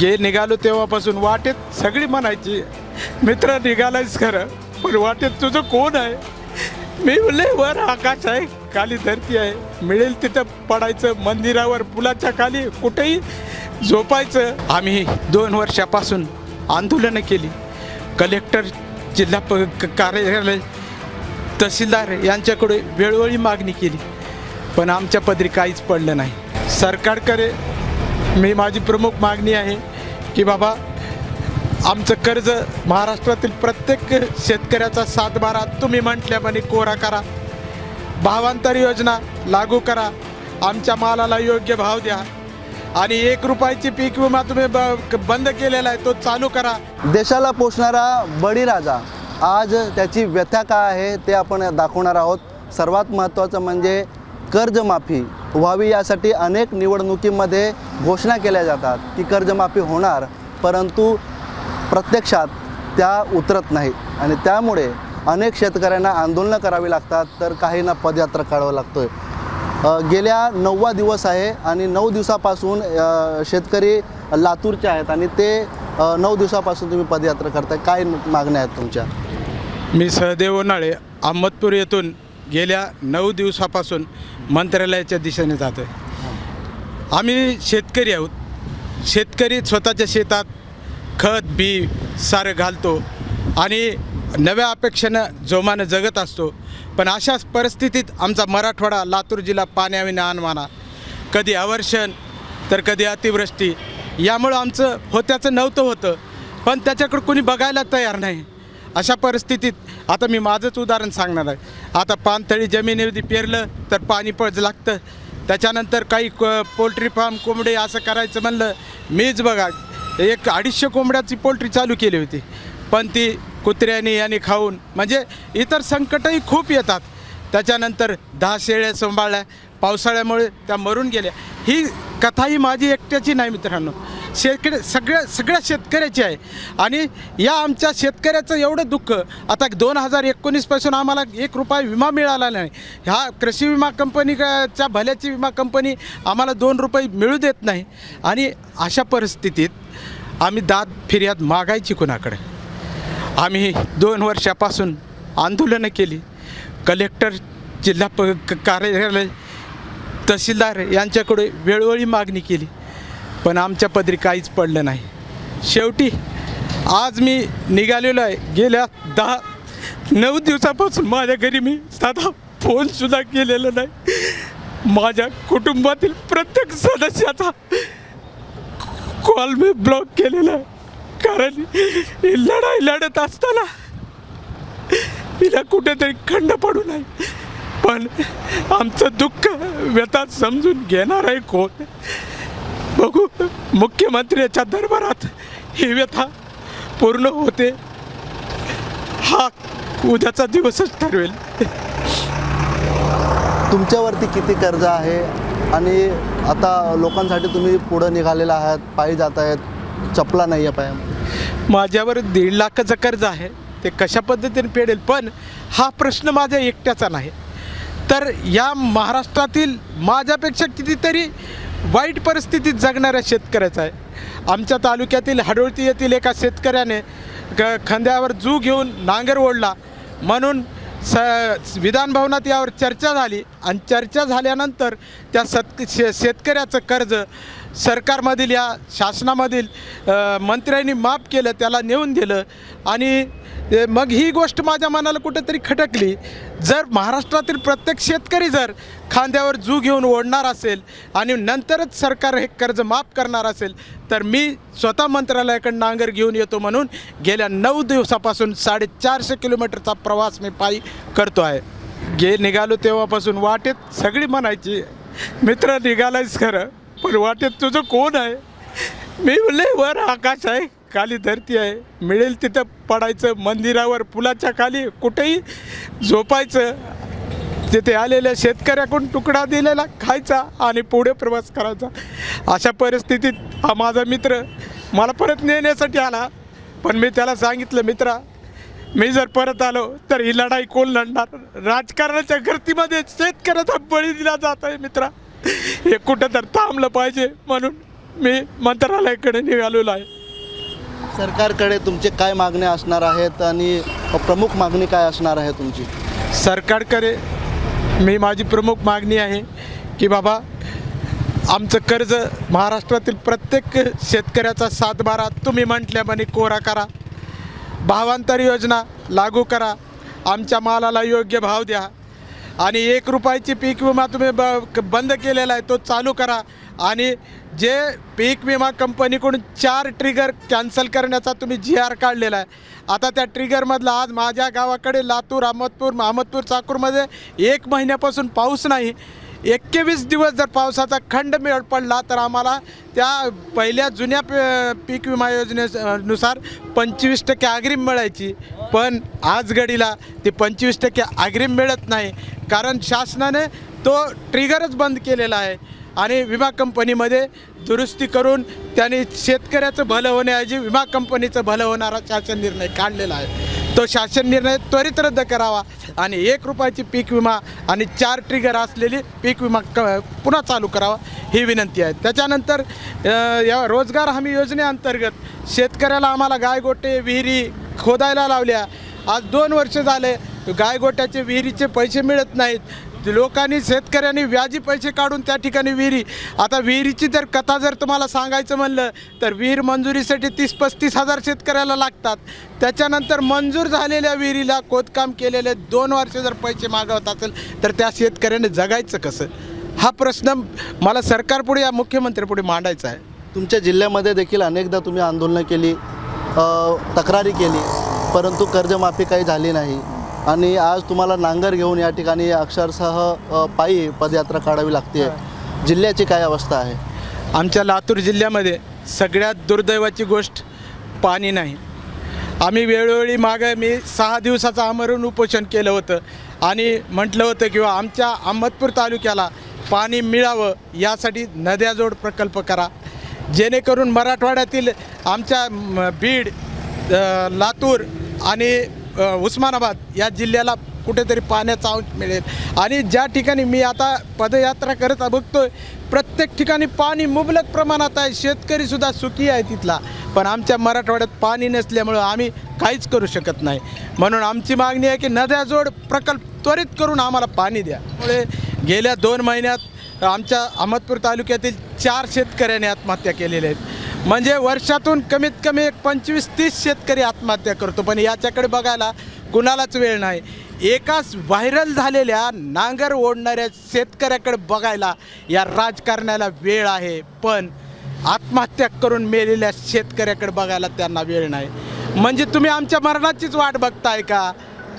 गे निघालो तेव्हापासून वाटेत सगळी म्हणायची मित्र निघालायच खरं पण वाटेत तुझं कोण आहे? मी म्हणले वर आकाश आहे खाली धरती आहे. मिळेल तिथं पडायचं मंदिरावर पुलाच्या खाली कुठेही झोपायचं. आम्ही दोन वर्षापासून आंदोलनं केली. कलेक्टर जिल्हा प क- कार्यालय तहसीलदार यांच्याकडे वेळोवेळी मागणी केली. पण आमच्या पदरी काहीच पडलं नाही. सरकारकडे मी माझी प्रमुख मागणी आहे की बाबा आमचं कर्ज महाराष्ट्रातील प्रत्येक शेतकऱ्याचा सातबारा तुम्ही म्हटल्याप्रमाणे कोरा करा. भावांतर योजना लागू करा. आमच्या मालाला योग्य भाव द्या. आणि एक रुपयाची पीक विमा तुम्ही ब बंद केलेला आहे तो चालू करा. देशाला पोषणारा बळीराजा आज त्याची व्यथा काय आहे ते आपण दाखवणार आहोत. सर्वात महत्त्वाचं म्हणजे कर्जमाफी. व्हावी यासाठी अनेक निवडणुकीमध्ये घोषणा केल्या जातात की कर्जमाफी होणार परंतु प्रत्यक्षात त्या उतरत नाहीत आणि त्यामुळे अनेक शेतकऱ्यांना आंदोलनं करावी लागतात तर काहींना पदयात्रा काढावं लागतो आहे गेल्या नववा दिवस आहे आणि नऊ दिवसापासून शेतकरी लातूरचे आहेत आणि ते नऊ दिवसापासून तुम्ही पदयात्रा करताय. काय मागण्या आहेत तुमच्या? मी सहदेव उन्हाळे अहमदपूर येथून गेल्या नऊ दिवसापासून मंत्रालयाच्या दिशेने जातो आहे आम्ही शेतकरी आहोत. शेतकरी स्वतःच्या शेतात खत बी सारं घालतो आणि नव्या अपेक्षेनं जोमानं जगत असतो. पण अशाच परिस्थितीत आमचा मराठवाडा लातूर जिल्हा पाण्याविना अनमाना. कधी अवर्षण तर कधी अतिवृष्टी. यामुळं आमचं होत्याचं नव्हतं होतं. पण त्याच्याकडं कोणी बघायला तयार नाही. अशा परिस्थितीत आता मी माझंच उदाहरण सांगणार आहे. आता पानथळी जमिनीमध्ये पेरलं तर पाणी पळज लागतं. त्याच्यानंतर काही क पोल्ट्री फार्म कोंबडे असं करायचं म्हणलं मीच बघा एक अडीचशे कोंबड्याची पोल्ट्री चालू केली होती. पण ती कुत्र्याने याने खाऊन म्हणजे इतर संकटही खूप येतात. त्याच्यानंतर दहा शेळ्या सांभाळल्या पावसाळ्यामुळे त्या मरून गेल्या. ही कथा ही माझी एकट्याची नाही मित्रांनो. शेतकरी सगळ्या सगळ्या शेतकऱ्याची आहे. आणि या आमच्या शेतकऱ्याचं एवढं दुःख आता दोन हजार एकोणीसपासून आम्हाला एक रुपया विमा मिळाला नाही. ह्या कृषी विमा कंपनीच्या भल्याची विमा कंपनी आम्हाला दोन रुपये मिळू देत नाही. आणि अशा परिस्थितीत आम्ही दाद फिर्याद मागायची कुणाकडे? आम्ही दोन वर्षापासून आंदोलनं केली. कलेक्टर जिल्हा प क- कार्यालय तहसीलदार यांच्याकडे वेळोवेळी मागणी केली पण आमच्या पदरी काहीच पडलं नाही. शेवटी आज मी निघालेलो आहे. गेल्या दहा नऊ दिवसापासून माझ्या घरी मी साधा फोनसुद्धा केलेला नाही. माझ्या कुटुंबातील प्रत्येक सदस्याचा कॉल मी ब्लॉक केलेला आहे. कारण ही लढाई लढत असताना हिला कुठेतरी खंड पडू नये. पण आमचं दुःख व्यथा समजून घेणार आहे कोण? बघू मुख्यमंत्र्याच्या दरबारात ही व्यथा पूर्ण होते. हा उद्याचा दिवसच ठरवेल. तुमच्यावरती किती कर्ज आहे? आणि आता लोकांसाठी तुम्ही पुढं निघालेला आहात पायी जात आहेत चपला नाही आहे पायामध्ये. माझ्यावर दीड लाखाचं कर्ज आहे ते कशा पद्धतीने फेडेल? पण हा प्रश्न माझ्या एकट्याचा नाही. तर या महाराष्ट्रातील माझ्यापेक्षा कितीतरी वाईट परिस्थितीत जगणाऱ्या शेतकऱ्याचा आहे. आमच्या तालुक्यातील हडोळती येथील एका शेतकऱ्याने क खांद्यावर जू घेऊन नांगर ओढला. म्हणून स विधान भवनात यावर चर्चा झाली आणि चर्चा झाल्यानंतर त्या सत शे शेतकऱ्याचं कर्ज सरकारमधील या शासनामधील मंत्र्यांनी माफ केलं त्याला नेऊन दिलं आणि मग ही गोष्ट माझ्या मनाला कुठेतरी खटकली. जर महाराष्ट्रातील प्रत्येक शेतकरी जर खांद्यावर जू घेऊन ओढणार असेल आणि नंतरच सरकार हे कर्ज माफ करणार असेल तर मी स्वतः मंत्रालयाकडे नांगर घेऊन येतो म्हणून गेल्या नऊ दिवसापासून साडेचारशे किलोमीटरचा प्रवास मी पायी करतो आहे. गे निघालो तेव्हापासून वाटेत सगळी म्हणायची मित्र निघालायच खरं पण वाटेत तुझं कोण आहे? मी म्हणले वर आकाश आहे. खाली धरती आहे. मिळेल तिथं पडायचं मंदिरावर पुलाच्या खाली कुठेही झोपायचं. तिथे आलेल्या शेतकऱ्याकडून तुकडा दिलेला खायचा आणि पुढे प्रवास करायचा. अशा परिस्थितीत हा माझा मित्र मला परत नेण्यासाठी आला. पण मी त्याला सांगितलं मित्रा मी जर परत आलो तर ही लढाई कोण लढणार? राजकारणाच्या गर्दीमध्ये शेतकऱ्याचा बळी दिला जात आहे मित्रा. हे कुठं तर थांबलं पाहिजे म्हणून मी मंत्रालयाकडे निघालेलो आहे. सरकारकडे तुमचे काय मागण्या असणार आहेत आणि प्रमुख मागणी काय असणार आहे तुमची? सरकारकडे मी माझी प्रमुख मागणी आहे की बाबा आमचं कर्ज महाराष्ट्रातील प्रत्येक शेतकऱ्याचा सातबारा तुम्ही म्हटल्याप्रमाणे कोरा करा. भावांतर योजना लागू करा. आमच्या मालाला योग्य भाव द्या. आणि एक रुपयाची पीक विमा तुम्ही ब क- बंद केलेला आहे तो चालू करा. आणि जे पीक विमा कंपनीकडून चार ट्रिगर कॅन्सल करण्याचा तुम्ही जी आर काढलेला आहे. आता त्या ट्रिगरमधला आज माझ्या गावाकडे लातूर अहमदपूर अहमदपूर चाकूरमध्ये एक महिन्यापासून पाऊस नाही. एक्केवीस दिवस जर पावसाचा खंड मिळ पडला तर आम्हाला त्या पहिल्या जुन्या प- पीक विमा योजनेनुसार पंचवीस टक्के अग्रिम मिळायची. पण आज घडीला ते पंचवीस टक्के अग्रिम मिळत नाही. कारण शासनाने तो ट्रिगरच बंद केलेला आहे. आणि विमा कंपनीमध्ये दुरुस्ती करून त्यांनी शेतकऱ्याचं भलं होण्याऐवजी विमा कंपनीचं भलं होणारा शासन निर्णय काढलेला आहे. तो शासन निर्णय त्वरित रद्द करावा आणि एक रुपयाची पीक विमा आणि चार ट्रिगर असलेली पीक विमा क पुन्हा चालू करावा ही विनंती आहे. त्याच्यानंतर या रोजगार हमी योजनेअंतर्गत शेतकऱ्याला आम्हाला गायगोटे विहिरी खोदायला लावल्या. आज दोन वर्ष झाले गायगोट्याचे विहिरीचे पैसे मिळत नाहीत. लोकांनी शेतकऱ्यांनी व्याजी पैसे काढून त्या ठिकाणी विहिरी. आता विहिरीची जर कथा जर तुम्हाला सांगायचं म्हणलं तर विहीर मंजुरीसाठी तीस पस्तीस हजार शेतकऱ्याला लागतात. त्याच्यानंतर मंजूर झालेल्या विहिरीला खोदकाम केलेले दोन वर्ष जर पैसे मागवत असेल तर त्या शेतकऱ्याने जगायचं कसं? हा प्रश्न मला सरकारपुढे या मुख्यमंत्रीपुढे मांडायचा आहे. तुमच्या जिल्ह्यामध्ये देखील अनेकदा तुम्ही आंदोलनं केली. तक्रारी केली. परंतु कर्जमाफी काही झाली नाही. आणि आज तुम्हाला नांगर घेऊन या ठिकाणी अक्षरशः पायी पदयात्रा काढावी लागते जिल्ह्याची काय अवस्था आहे? आमच्या लातूर जिल्ह्यामध्ये सगळ्यात दुर्दैवाची गोष्ट पाणी नाही. आम्ही वेळोवेळी मागं मी सहा दिवसाचं आमरण उपोषण केलं होतं. आणि म्हटलं होतं किंवा आमच्या अहमदपूर तालुक्याला पाणी मिळावं यासाठी नद्याजोड प्रकल्प करा. जेणेकरून मराठवाड्यातील आमच्या बीड लातूर आणि उस्मानाबाद या जिल्ह्याला कुठेतरी पाण्याचा अंश मिळेल. आणि ज्या ठिकाणी मी आता पदयात्रा करत बघतोय प्रत्येक ठिकाणी पाणी मुबलक प्रमाणात आहे. शेतकरीसुद्धा सुखी आहे तिथला. पण आमच्या मराठवाड्यात पाणी नसल्यामुळं आम्ही काहीच करू शकत नाही. म्हणून आमची मागणी आहे की नद्याजोड प्रकल्प त्वरित करून आम्हाला पाणी द्या. त्यामुळे गेल्या दोन महिन्यात आमच्या अहमदपूर तालुक्यातील चार शेतकऱ्यांनी आत्महत्या केलेल्या आहेत. म्हणजे वर्षातून कमीत कमी एक पंचवीस तीस शेतकरी आत्महत्या करतो पण याच्याकडे बघायला कुणालाच वेळ नाही. एकाच व्हायरल झालेल्या नांगर ओढणाऱ्या शेतकऱ्याकडे बघायला या राजकारण्याला वेळ आहे पण आत्महत्या करून मेलेल्या शेतकऱ्याकडे बघायला त्यांना वेळ नाही. म्हणजे तुम्ही आमच्या मरणाचीच वाट बघताय का?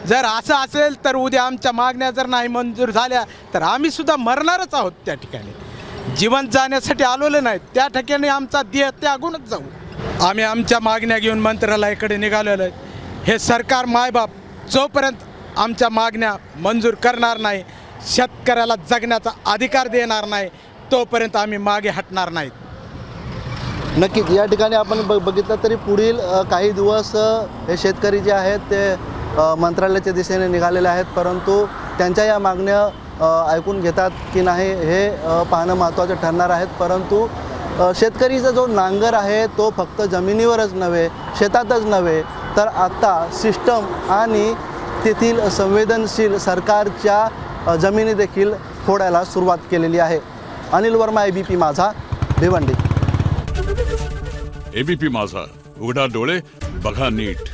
जर असं असेल तर उद्या आमच्या मागण्या जर नाही मंजूर झाल्या तर आम्ही सुद्धा मरणारच आहोत त्या ठिकाणी. जिवंत जाण्यासाठी आलेलो नाही त्या ठिकाणी आमचा देह त्यागूनच जाऊ. आम्ही आमच्या मागण्या घेऊन मंत्रालयाकडे निघालेलो आहे. हे सरकार मायबाप जोपर्यंत आमच्या मागण्या मंजूर करणार नाही शेतकऱ्याला जगण्याचा अधिकार देणार नाही तोपर्यंत आम्ही मागे हटणार नाहीत नक्कीच या ठिकाणी आपण ब बघितलं तरी पुढील काही दिवस हे शेतकरी जे आहेत ते मंत्रालयाच्या दिशेने निघालेले आहेत परंतु त्यांच्या या मागण्या ऐकून घेतात की नाही हे पाहणं महत्त्वाचं ठरणार आहेत. परंतु शेतकरीचा जो नांगर आहे तो फक्त जमिनीवरच नव्हे शेतातच नव्हे तर आत्ता सिस्टम आणि तेथील संवेदनशील सरकारच्या जमिनीदेखील जमिनी देखील फोडायला सुरुवात केलेली आहे. Anil Verma A B P माझा भिवंडी. एबीपी माझा. उघडा डोळे बघा नीट.